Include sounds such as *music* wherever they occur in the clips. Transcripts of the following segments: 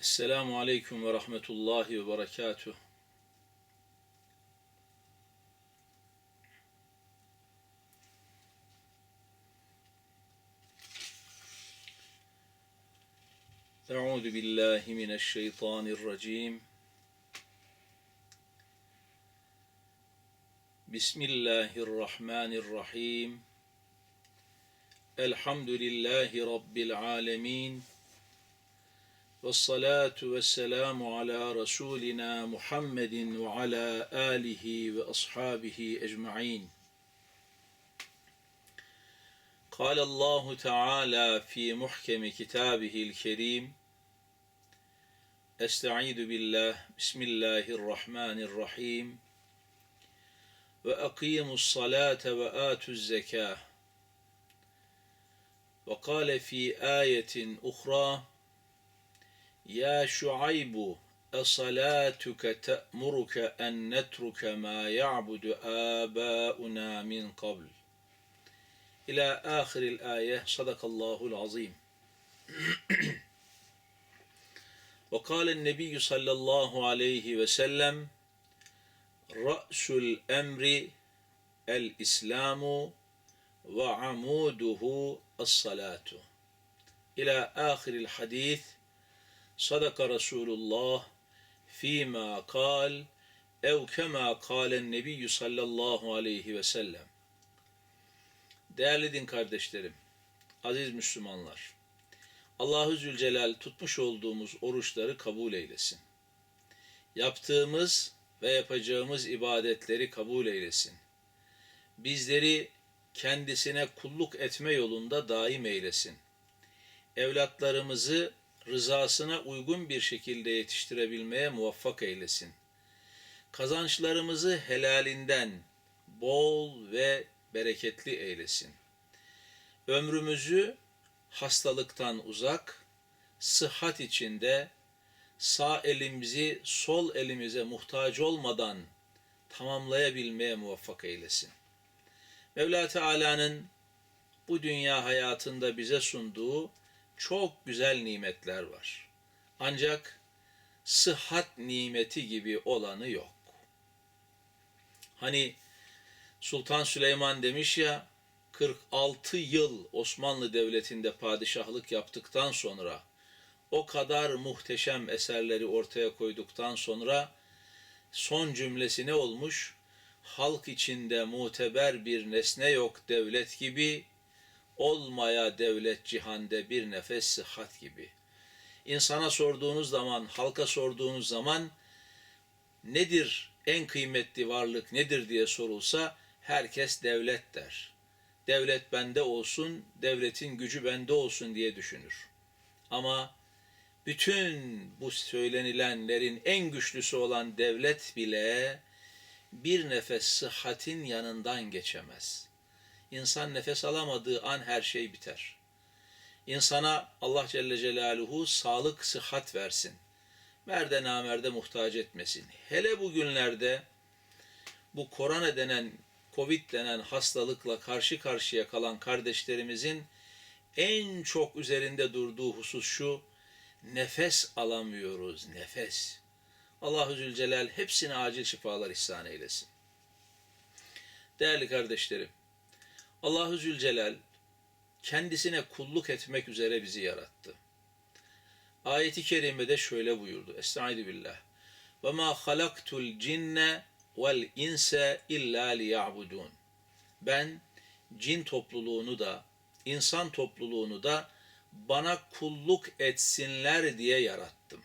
Esselamu Aleyküm ve Rahmetullahi ve Berekatuh. Euzu billahi mineşşeytanirracim. Bismillahirrahmanirrahim. Elhamdülillahi Rabbil alemin. والصلاة والسلام على رسولنا محمد وعلى آله وأصحابه أجمعين. قال الله تعالى في محكم كتابه الكريم أستعيذ بالله بسم الله الرحمن الرحيم وأقيموا الصلاة وآتوا الزكاة. وقال في آية أخرى يا شعيب أصلاتك تأمرك أن نترك ما يعبد آباؤنا من قبل؟ إلى آخر الآية صدق الله العظيم. *clears throat* وقال النبي صلى الله عليه وسلم رأس الأمر الإسلام وعموده الصلاة. إلى آخر الحديث sadaka Resulullah fîmâ kal ev kemâ kâlen nebiyyü sallallahu aleyhi ve sellem. Değerli din kardeşlerim, aziz Müslümanlar, Allahü Zülcelal tutmuş olduğumuz oruçları kabul eylesin. Yaptığımız ve yapacağımız ibadetleri kabul eylesin. Bizleri kendisine kulluk etme yolunda daim eylesin. Evlatlarımızı rızasına uygun bir şekilde yetiştirebilmeye muvaffak eylesin. Kazançlarımızı helalinden bol ve bereketli eylesin. Ömrümüzü hastalıktan uzak, sıhhat içinde sağ elimizi sol elimize muhtaç olmadan tamamlayabilmeye muvaffak eylesin. Mevla Teala'nın bu dünya hayatında bize sunduğu çok güzel nimetler var. Ancak sıhhat nimeti gibi olanı yok. Hani Sultan Süleyman demiş ya 46 yıl Osmanlı Devleti'nde padişahlık yaptıktan sonra o kadar muhteşem eserleri ortaya koyduktan sonra son cümlesi ne olmuş? Halk içinde muteber bir nesne yok devlet gibi, olmaya devlet cihande bir nefes sıhhat gibi. İnsana sorduğunuz zaman, halka sorduğunuz zaman nedir en kıymetli varlık nedir diye sorulsa herkes devlet der. Devlet bende olsun, devletin gücü bende olsun diye düşünür. Ama bütün bu söylenilenlerin en güçlüsü olan devlet bile bir nefes sıhhatin yanından geçemez. İnsan nefes alamadığı an her şey biter. İnsana Allah Celle Celaluhu sağlık, sıhhat versin. Merde namerde muhtaç etmesin. Hele bugünlerde bu korona denen, covid denen hastalıkla karşı karşıya kalan kardeşlerimizin en çok üzerinde durduğu husus şu, nefes alamıyoruz, nefes. Allahu Zülcelal hepsine acil şifalar ihsan eylesin. Değerli kardeşlerim, Allahu Zülcelal kendisine kulluk etmek üzere bizi yarattı. Ayeti kerimede şöyle buyurdu. Estaizu billah. Ve ma halaktul cinne vel inse illa liya'budun. Ben cin topluluğunu da insan topluluğunu da bana kulluk etsinler diye yarattım.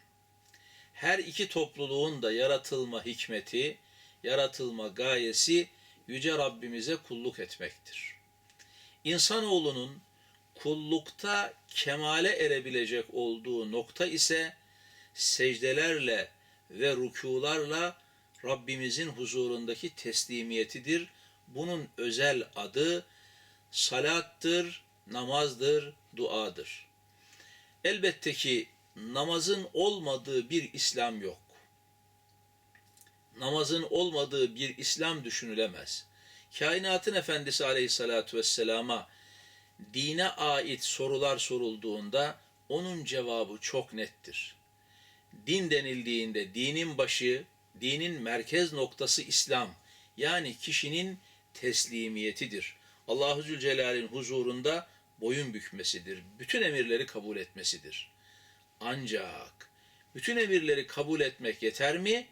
Her iki topluluğun da yaratılma hikmeti, yaratılma gayesi yüce Rabbimize kulluk etmektir. İnsanoğlunun kullukta kemale erebilecek olduğu nokta ise secdelerle ve rükularla Rabbimizin huzurundaki teslimiyetidir. Bunun özel adı salattır, namazdır, duadır. Elbette ki namazın olmadığı bir İslam yok. Namazın olmadığı bir İslam düşünülemez. Kainatın Efendisi Aleyhisselatü Vesselam'a dine ait sorular sorulduğunda onun cevabı çok nettir. din denildiğinde dinin başı, dinin merkez noktası İslam. Yani kişinin teslimiyetidir. Allahu Zülcelal'in huzurunda boyun bükmesidir. Bütün emirleri kabul etmesidir. Ancak bütün emirleri kabul etmek yeter mi?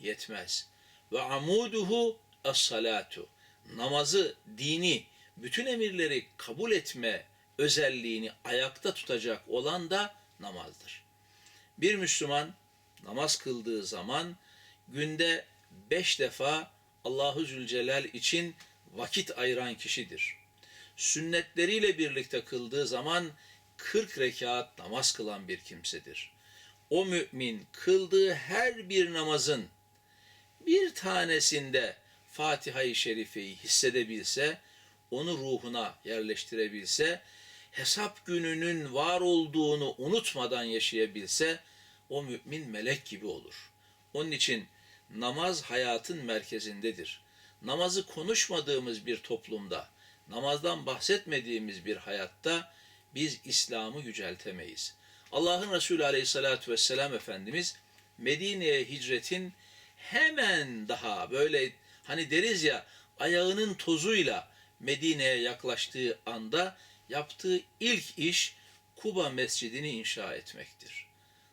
Yetmez. Ve amuduhu as-salatu. Namazı, dini, bütün emirleri kabul etme özelliğini ayakta tutacak olan da namazdır. Bir Müslüman namaz kıldığı zaman günde beş defa Allahu Zülcelal için vakit ayıran kişidir. Sünnetleriyle birlikte kıldığı zaman 40 rekat namaz kılan bir kimsedir. O mümin kıldığı her bir namazın bir tanesinde Fatiha-i Şerife'yi hissedebilse, onu ruhuna yerleştirebilse, hesap gününün var olduğunu unutmadan yaşayabilse, o mümin melek gibi olur. Onun için namaz hayatın merkezindedir. Namazı konuşmadığımız bir toplumda, namazdan bahsetmediğimiz bir hayatta biz İslam'ı yüceltemeyiz. Allah'ın Resulü Aleyhisselatü Vesselam Efendimiz Medine'ye hicretin hemen daha böyle hani deriz ya ayağının tozuyla Medine'ye yaklaştığı anda yaptığı ilk iş Kuba Mescidini inşa etmektir.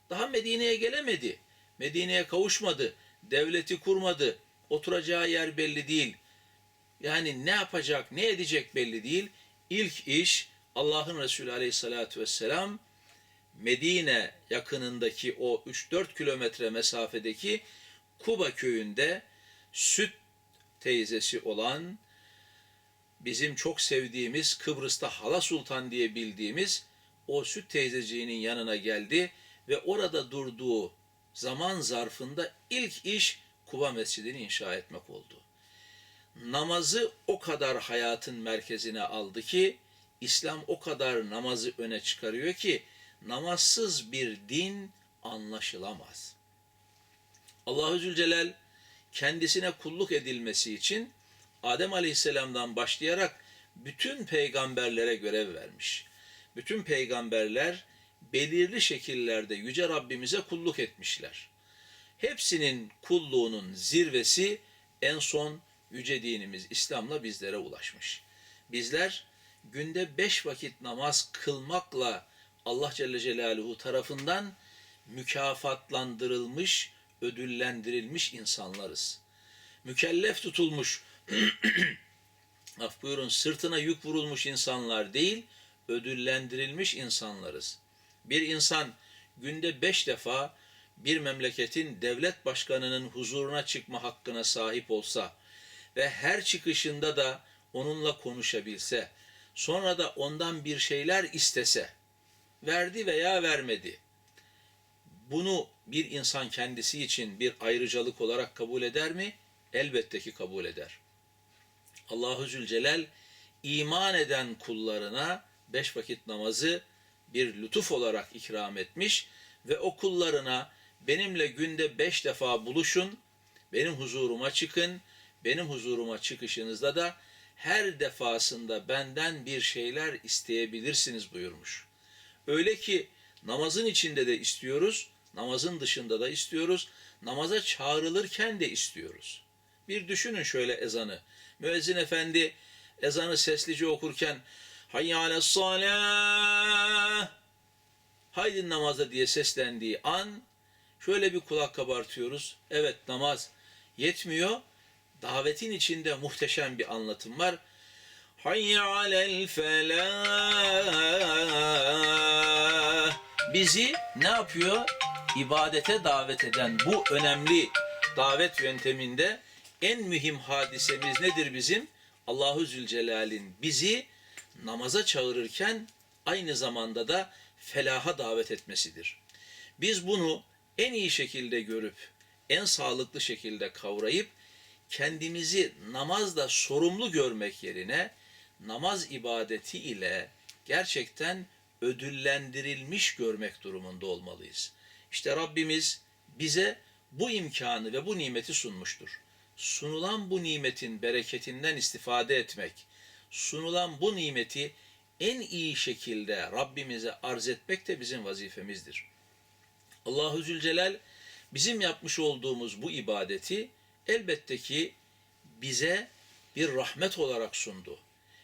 Daha Medine'ye gelemedi. Medine'ye kavuşmadı. Devleti kurmadı. Oturacağı yer belli değil. Yani ne yapacak, ne edecek belli değil. İlk iş Allah'ın Resulü Aleyhisselatü Vesselam Medine yakınındaki o 3-4 kilometre mesafedeki Kuba köyünde süt teyzesi olan bizim çok sevdiğimiz Kıbrıs'ta Hala Sultan diye bildiğimiz o süt teyzeciğinin yanına geldi ve orada durduğu zaman zarfında ilk iş Kuba Mescidini inşa etmek oldu. Namazı o kadar hayatın merkezine aldı ki İslam o kadar namazı öne çıkarıyor ki namazsız bir din anlaşılamaz. Allahu Zülcelal kendisine kulluk edilmesi için Adem Aleyhisselam'dan başlayarak bütün peygamberlere görev vermiş. Bütün peygamberler belirli şekillerde yüce Rabbimize kulluk etmişler. Hepsinin kulluğunun zirvesi en son yüce dinimiz İslam'la bizlere ulaşmış. Bizler günde beş vakit namaz kılmakla Allah Celle Celaluhu tarafından mükafatlandırılmış, ödüllendirilmiş insanlarız. Mükellef tutulmuş, *clears throat* af buyurun sırtına yük vurulmuş insanlar değil, ödüllendirilmiş insanlarız. Bir insan günde beş defa bir memleketin devlet başkanının huzuruna çıkma hakkına sahip olsa ve her çıkışında da onunla konuşabilse, sonra da ondan bir şeyler istese, verdi veya vermedi. Bunu bir insan kendisi için bir ayrıcalık olarak kabul eder mi? Elbette ki kabul eder. Allahu Zülcelal iman eden kullarına beş vakit namazı bir lütuf olarak ikram etmiş ve o kullarına benimle günde beş defa buluşun, benim huzuruma çıkın, benim huzuruma çıkışınızda da her defasında benden bir şeyler isteyebilirsiniz buyurmuş. Öyle ki namazın içinde de istiyoruz, namazın dışında da istiyoruz, namaza çağrılırken de istiyoruz. Bir düşünün şöyle ezanı. Müezzin efendi ezanı seslice okurken Hayya ales salah Haydi namaza diye seslendiği an şöyle bir kulak kabartıyoruz. Evet namaz yetmiyor. Davetin içinde muhteşem bir anlatım var. Hayya alel felah bizi ne yapıyor? İbadete davet eden bu önemli davet yönteminde en mühim hadisemiz nedir bizim? Allahu Zülcelal'in bizi namaza çağırırken aynı zamanda da felaha davet etmesidir. Biz bunu en iyi şekilde görüp, en sağlıklı şekilde kavrayıp, kendimizi namazda sorumlu görmek yerine, namaz ibadeti ile gerçekten ödüllendirilmiş görmek durumunda olmalıyız. İşte Rabbimiz bize bu imkanı ve bu nimeti sunmuştur. Sunulan bu nimetin bereketinden istifade etmek, sunulan bu nimeti en iyi şekilde Rabbimize arz etmek de bizim vazifemizdir. Allahu Zülcelal bizim yapmış olduğumuz bu ibadeti elbette ki bize bir rahmet olarak sundu.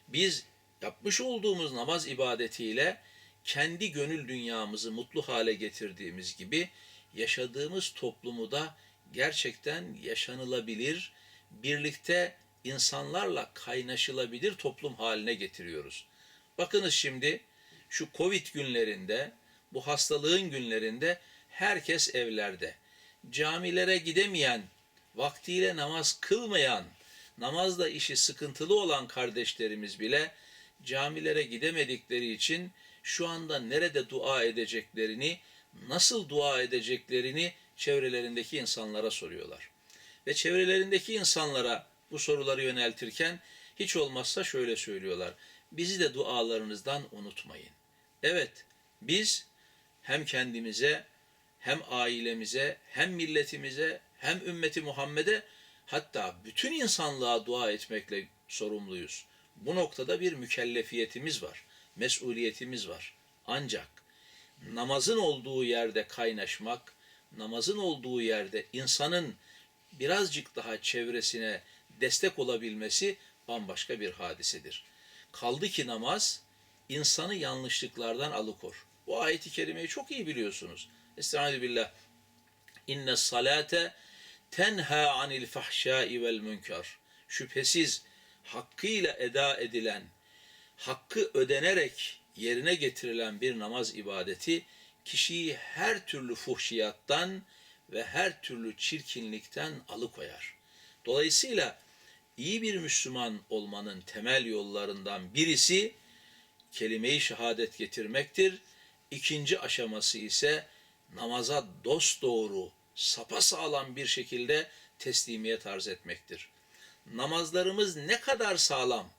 Biz yapmış olduğumuz namaz ibadetiyle kendi gönül dünyamızı mutlu hale getirdiğimiz gibi yaşadığımız toplumu da gerçekten yaşanılabilir, birlikte insanlarla kaynaşılabilir toplum haline getiriyoruz. Bakınız şimdi şu Covid günlerinde, bu hastalığın günlerinde herkes evlerde. Camilere gidemeyen, vaktiyle namaz kılmayan, namazla işi sıkıntılı olan kardeşlerimiz bile camilere gidemedikleri için şu anda nerede dua edeceklerini, nasıl dua edeceklerini çevrelerindeki insanlara soruyorlar. Ve çevrelerindeki insanlara bu soruları yöneltirken hiç olmazsa şöyle söylüyorlar. Bizi de dualarınızdan unutmayın. Evet, biz hem kendimize, hem ailemize, hem milletimize, hem ümmeti Muhammed'e hatta bütün insanlığa dua etmekle sorumluyuz. Bu noktada bir mükellefiyetimiz var, mesuliyetimiz var. Ancak namazın olduğu yerde kaynaşmak, namazın olduğu yerde insanın birazcık daha çevresine destek olabilmesi bambaşka bir hadisedir. Kaldı ki namaz insanı yanlışlıklardan alıkor. Bu ayeti kerimeyi çok iyi biliyorsunuz. Estaizu billah. İnne salate tenha anil fahşai vel münker. Şüphesiz hakkıyla eda edilen, hakkı ödenerek yerine getirilen bir namaz ibadeti kişiyi her türlü fuhşiyattan ve her türlü çirkinlikten alıkoyar. Dolayısıyla iyi bir Müslüman olmanın temel yollarından birisi kelime-i şehadet getirmektir. İkinci aşaması ise namaza dost doğru, sapasağlam bir şekilde teslimiyet arz etmektir. Namazlarımız ne kadar sağlam,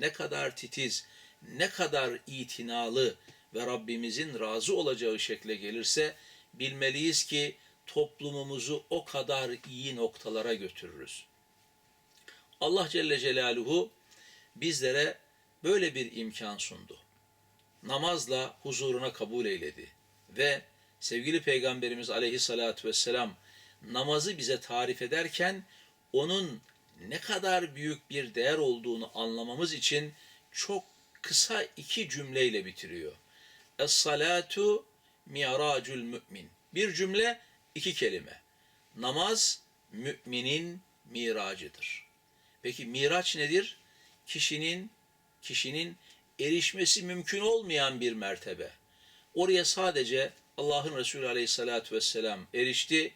ne kadar titiz, ne kadar itinalı ve Rabbimizin razı olacağı şekle gelirse bilmeliyiz ki toplumumuzu o kadar iyi noktalara götürürüz. Allah Celle Celaluhu bizlere böyle bir imkan sundu. Namazla huzuruna kabul eyledi ve sevgili Peygamberimiz Aleyhisselatü Vesselam namazı bize tarif ederken onun ne kadar büyük bir değer olduğunu anlamamız için çok kısa iki cümleyle bitiriyor. Es-salatu mi'racul mümin. Bir cümle, iki kelime. Namaz müminin miracıdır. Peki miraç nedir? Kişinin kişinin erişmesi mümkün olmayan bir mertebe. Oraya sadece Allah'ın Resulü Aleyhisselatü Vesselam erişti,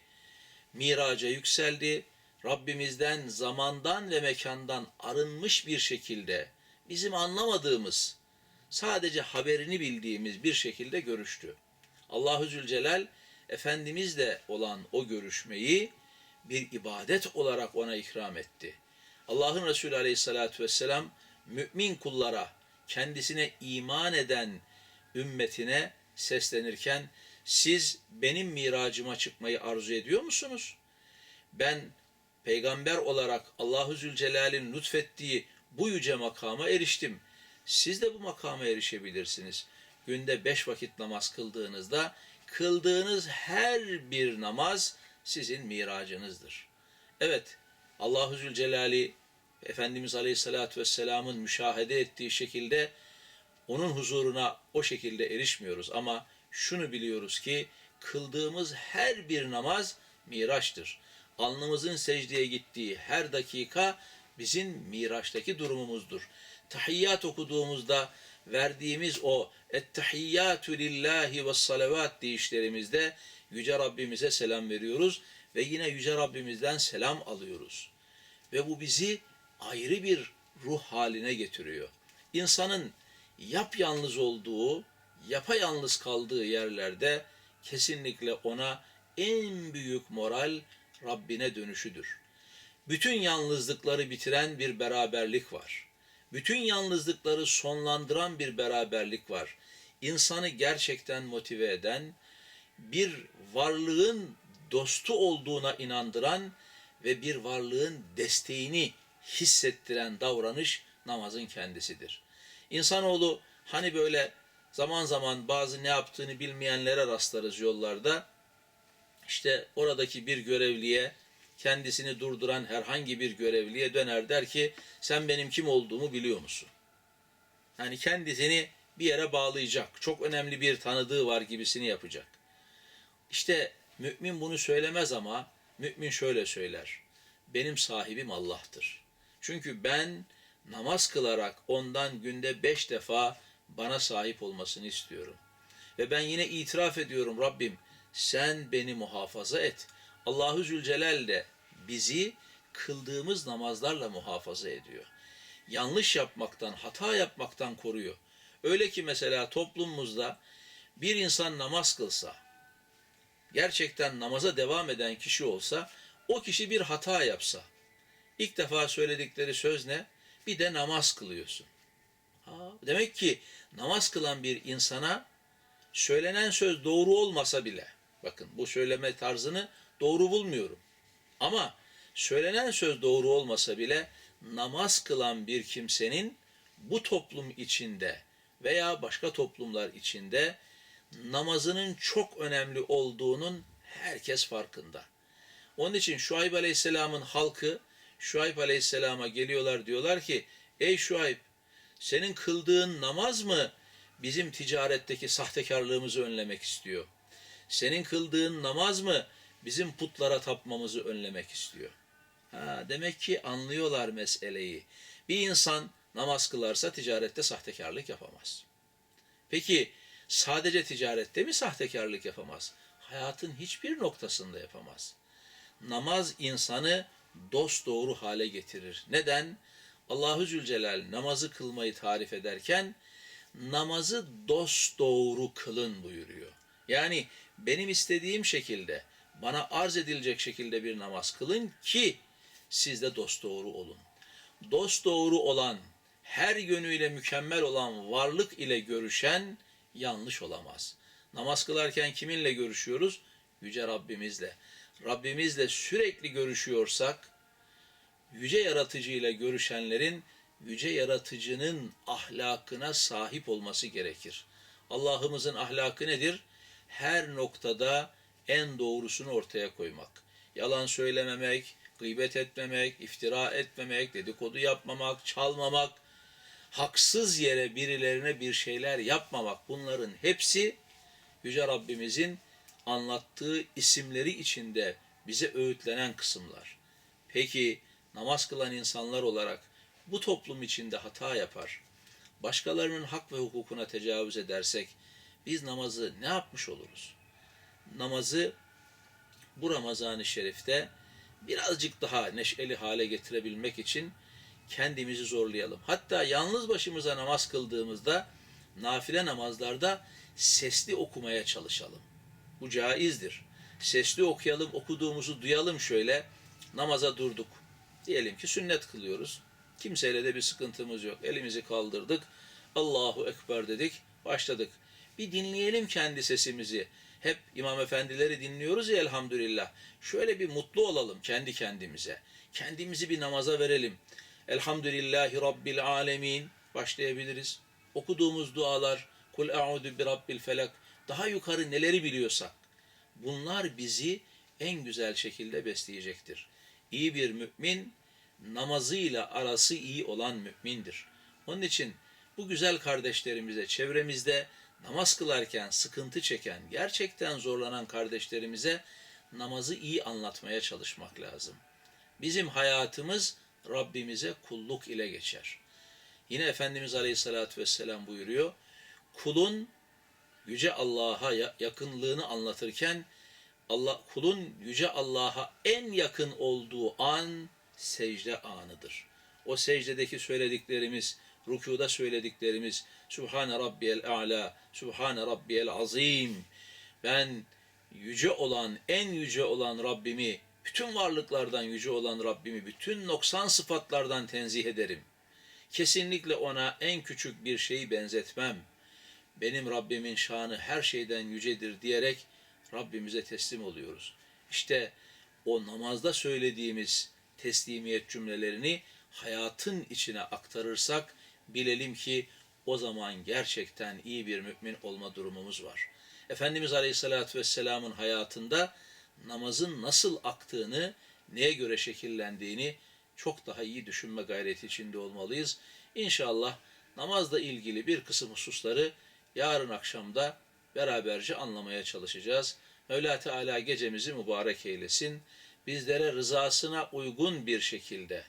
miraca yükseldi, Rabbimizden zamandan ve mekandan arınmış bir şekilde bizim anlamadığımız, sadece haberini bildiğimiz bir şekilde görüştü. Allahu Zülcelal Efendimizle olan o görüşmeyi bir ibadet olarak ona ikram etti. Allah'ın Resulü Aleyhisselatü Vesselam mümin kullara, kendisine iman eden ümmetine seslenirken siz benim miracıma çıkmayı arzu ediyor musunuz? Ben peygamber olarak Allahu Zülcelal'in lütfettiği bu yüce makama eriştim. Siz de bu makama erişebilirsiniz. Günde beş vakit namaz kıldığınızda kıldığınız her bir namaz sizin miracınızdır. Evet, Allahu Zülcelal'i Efendimiz Aleyhisselatü Vesselam'ın müşahede ettiği şekilde onun huzuruna o şekilde erişmiyoruz ama şunu biliyoruz ki kıldığımız her bir namaz miraçtır. Alnımızın secdeye gittiği her dakika bizim miraçtaki durumumuzdur. Tahiyyat okuduğumuzda verdiğimiz o ettehiyyatü lillahi ve salavat deyişlerimizde Yüce Rabbimize selam veriyoruz ve yine Yüce Rabbimizden selam alıyoruz. Ve bu bizi ayrı bir ruh haline getiriyor. İnsanın yapyalnız olduğu, yapayalnız kaldığı yerlerde kesinlikle ona en büyük moral Rabbine dönüşüdür. Bütün yalnızlıkları bitiren bir beraberlik var. Bütün yalnızlıkları sonlandıran bir beraberlik var. İnsanı gerçekten motive eden, bir varlığın dostu olduğuna inandıran ve bir varlığın desteğini hissettiren davranış namazın kendisidir. İnsanoğlu hani böyle zaman zaman bazı ne yaptığını bilmeyenlere rastlarız yollarda. İşte oradaki bir görevliye kendisini durduran herhangi bir görevliye döner der ki sen benim kim olduğumu biliyor musun? Yani kendisini bir yere bağlayacak. Çok önemli bir tanıdığı var gibisini yapacak. İşte mümin bunu söylemez ama mümin şöyle söyler. Benim sahibim Allah'tır. Çünkü ben namaz kılarak ondan günde beş defa bana sahip olmasını istiyorum. Ve ben yine itiraf ediyorum Rabbim sen beni muhafaza et. Allahu Zülcelal de bizi kıldığımız namazlarla muhafaza ediyor. Yanlış yapmaktan, hata yapmaktan koruyor. Öyle ki mesela toplumumuzda bir insan namaz kılsa, gerçekten namaza devam eden kişi olsa, o kişi bir hata yapsa, ilk defa söyledikleri söz ne? Bir de namaz kılıyorsun. Ha, demek ki namaz kılan bir insana söylenen söz doğru olmasa bile, bakın bu söyleme tarzını doğru bulmuyorum. Ama söylenen söz doğru olmasa bile namaz kılan bir kimsenin bu toplum içinde veya başka toplumlar içinde namazının çok önemli olduğunun herkes farkında. Onun için Şuayb Aleyhisselam'ın halkı Şuayb Aleyhisselam'a geliyorlar diyorlar ki ey Şuayb senin kıldığın namaz mı bizim ticaretteki sahtekarlığımızı önlemek istiyor? Senin kıldığın namaz mı bizim putlara tapmamızı önlemek istiyor? Ha, demek ki anlıyorlar meseleyi. Bir insan namaz kılarsa ticarette sahtekarlık yapamaz. Peki sadece ticarette mi sahtekarlık yapamaz? Hayatın hiçbir noktasında yapamaz. Namaz insanı dost doğru hale getirir. Neden? Allahu Zülcelal namazı kılmayı tarif ederken namazı dost doğru kılın buyuruyor. Yani benim istediğim şekilde bana arz edilecek şekilde bir namaz kılın ki siz de dost doğru olun. Dost doğru olan, her yönüyle mükemmel olan varlık ile görüşen yanlış olamaz. Namaz kılarken kiminle görüşüyoruz? Yüce Rabbimizle. Rabbimizle sürekli görüşüyorsak, yüce yaratıcı ile görüşenlerin yüce yaratıcının ahlakına sahip olması gerekir. Allah'ımızın ahlakı nedir? Her noktada en doğrusunu ortaya koymak. Yalan söylememek, gıybet etmemek, iftira etmemek, dedikodu yapmamak, çalmamak, haksız yere birilerine bir şeyler yapmamak bunların hepsi Yüce Rabbimizin anlattığı isimleri içinde bize öğütlenen kısımlar. Peki namaz kılan insanlar olarak bu toplum içinde hata yapar, başkalarının hak ve hukukuna tecavüz edersek biz namazı ne yapmış oluruz? Namazı bu Ramazan-ı Şerif'te birazcık daha neşeli hale getirebilmek için kendimizi zorlayalım. Hatta yalnız başımıza namaz kıldığımızda nafile namazlarda sesli okumaya çalışalım. Bu caizdir. Sesli okuyalım, okuduğumuzu duyalım şöyle. Namaza durduk. Diyelim ki sünnet kılıyoruz. Kimseyle de bir sıkıntımız yok. Elimizi kaldırdık. Allahu Ekber dedik. Başladık. Bir dinleyelim kendi sesimizi. Hep imam efendileri dinliyoruz ya elhamdülillah. Şöyle bir mutlu olalım kendi kendimize. Kendimizi bir namaza verelim. Elhamdülillahi Rabbil alemin. Başlayabiliriz. Okuduğumuz dualar. Kul a'udu bi rabbil felak. Daha yukarı neleri biliyorsak. Bunlar bizi en güzel şekilde besleyecektir. İyi bir mümin namazıyla arası iyi olan mümindir. Onun için bu güzel kardeşlerimize, çevremizde namaz kılarken sıkıntı çeken, gerçekten zorlanan kardeşlerimize namazı iyi anlatmaya çalışmak lazım. Bizim hayatımız Rabbimize kulluk ile geçer. Yine Efendimiz Aleyhisselatü Vesselam buyuruyor, kulun Yüce Allah'a yakınlığını anlatırken Allah kulun yüce Allah'a en yakın olduğu an secde anıdır. O secdedeki söylediklerimiz, rükuda söylediklerimiz Subhane Rabbiyel A'la, Subhane Rabbiyel Azim. Ben yüce olan, en yüce olan Rabbimi, bütün varlıklardan yüce olan Rabbimi, bütün noksan sıfatlardan tenzih ederim. Kesinlikle ona en küçük bir şeyi benzetmem. Benim Rabbimin şanı her şeyden yücedir diyerek Rabbimize teslim oluyoruz. İşte o namazda söylediğimiz teslimiyet cümlelerini hayatın içine aktarırsak bilelim ki o zaman gerçekten iyi bir mümin olma durumumuz var. Efendimiz Aleyhisselatü Vesselam'ın hayatında namazın nasıl aktığını, neye göre şekillendiğini çok daha iyi düşünme gayreti içinde olmalıyız. İnşallah namazla ilgili bir kısım hususları yarın akşamda beraberce anlamaya çalışacağız. Mevla Teala gecemizi mübarek eylesin. Bizlere rızasına uygun bir şekilde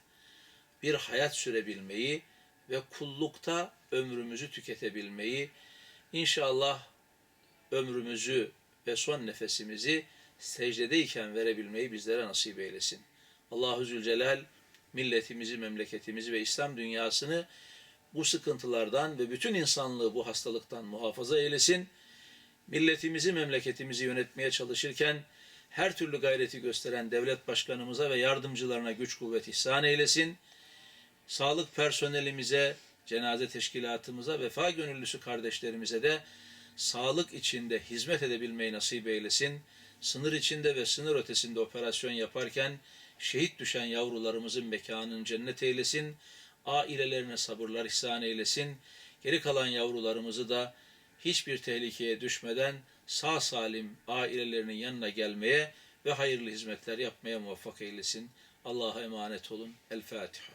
bir hayat sürebilmeyi ve kullukta ömrümüzü tüketebilmeyi, inşallah ömrümüzü ve son nefesimizi secdedeyken verebilmeyi bizlere nasip eylesin. Allahu Zülcelal milletimizi, memleketimizi ve İslam dünyasını bu sıkıntılardan ve bütün insanlığı bu hastalıktan muhafaza eylesin. Milletimizi, memleketimizi yönetmeye çalışırken her türlü gayreti gösteren devlet başkanımıza ve yardımcılarına güç kuvvet ihsan eylesin. Sağlık personelimize, cenaze teşkilatımıza, vefa gönüllüsü kardeşlerimize de sağlık içinde hizmet edebilmeyi nasip eylesin. Sınır içinde ve sınır ötesinde operasyon yaparken şehit düşen yavrularımızın mekanını cennet eylesin. Ailelerine sabırlar ihsan eylesin. Geri kalan yavrularımızı da hiçbir tehlikeye düşmeden sağ salim ailelerinin yanına gelmeye ve hayırlı hizmetler yapmaya muvaffak eylesin. Allah'a emanet olun. El Fatiha.